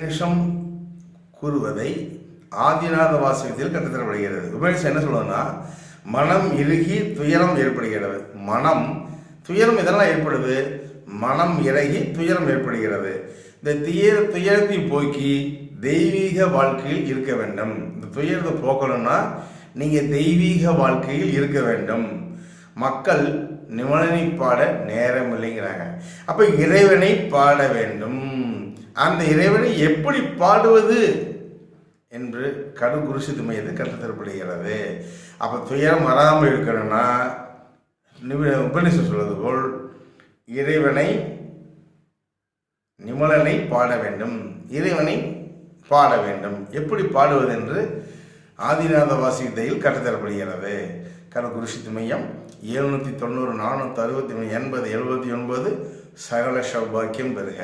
உபநிஷம் கூறுவதை ஆதிநாத வாசகத்தில் கற்றுத்தரப்படுகிறது உபநிஷம் என்ன சொல்லுதுன்னா மனம் இறுகி துயரம் ஏற்படுகிறது. மனம் துயரம் இதெல்லாம் ஏற்படுது? மனம் இறகி துயரம் ஏற்படுகிறது. இந்த துயர துயரத்தை போக்கி தெய்வீக வாழ்க்கையில் இருக்க வேண்டும். இந்த துயரத்தை போக்கணும்னா நீங்கள் தெய்வீக வாழ்க்கையில் இருக்க வேண்டும். மக்கள் நிமலனை பாட நேரம் இல்லைங்கிறாங்க. அப்போ இறைவனை பாட வேண்டும். அந்த இறைவனை எப்படி பாடுவது என்று கடு குருசித்து மையத்தை கற்றுத்தரப்படுகிறது அப்போ துயரம் வராமல் இருக்கணும்னா நிபு உபநிஷம் சொல்வது போல் இறைவனை நிமலனை பாட வேண்டும். இறைவனை பாட வேண்டும். எப்படி பாடுவது என்று ஆதிநாத வாசியத்தையில் கற்றுத்தரப்படுகிறது கரு குருஷித்து மையம் எழுநூற்றி தொண்ணூறு நானூற்றி அறுபத்தி மூணு எண்பது எழுபத்தி ஒன்பது சகல சௌபாக்கியம் பெறுக.